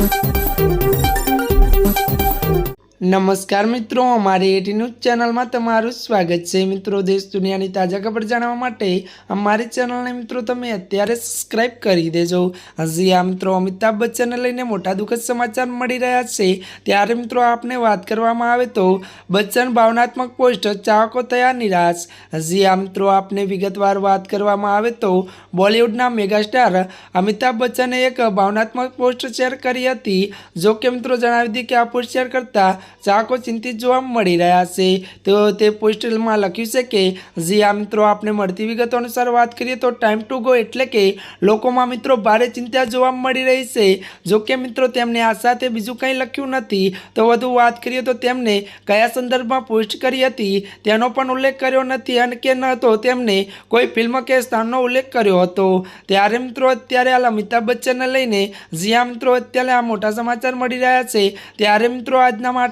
you નમસ્કાર મિત્રો, અમારી એટી ન્યૂઝ ચેનલમાં તમારું સ્વાગત છે. મિત્રો, દેશ દુનિયાની તાજા ખબર જાણવા માટે અમારી ચેનલને મિત્રો તમે અત્યારે સબસ્ક્રાઇબ કરી દેજો. હજી આ મિત્રો, અમિતાભ બચ્ચનને લઈને મોટા દુઃખદ સમાચાર મળી રહ્યા છે. ત્યારે મિત્રો, આપને વાત કરવામાં આવે તો બચ્ચન ભાવનાત્મક પોસ્ટ ચાહકો થયા નિરાશ. હજી આ મિત્રો, આપને વિગતવાર વાત કરવામાં આવે તો બોલિવૂડના મેગાસ્ટાર અમિતાભ બચ્ચને એક ભાવનાત્મક પોસ્ટ શેર કરી હતી. જો કે મિત્રો, જણાવી દીધી કે આ પોસ્ટ શેર કરતા ચાહકો ચિંતિત જોવા મળી રહ્યા છે. તો તે પોસ્ટમાં લખ્યું છે કે, જી આ મિત્રો આપણે મળતી વિગતો અનુસાર વાત કરીએ તો ટાઈમ ટુ ગો એટલે કે લોકોમાં મિત્રો ભારે ચિંતા જોવા મળી રહી છે. જો કે મિત્રો તેમને આ સાથે બીજું કંઈ લખ્યું નથી. તો વધુ વાત કરીએ તો તેમને કયા સંદર્ભમાં પોસ્ટ કરી હતી, તેનો પણ ઉલ્લેખ કર્યો નથી અને કે ન તો તેમને કોઈ ફિલ્મ કે સ્થાનનો ઉલ્લેખ કર્યો હતો. ત્યારે મિત્રો, અત્યારે હાલ અમિતાભ બચ્ચનને લઈને જ્યાં મિત્રો, અત્યારે આ મોટા સમાચાર મળી રહ્યા છે. ત્યારે મિત્રો, આજના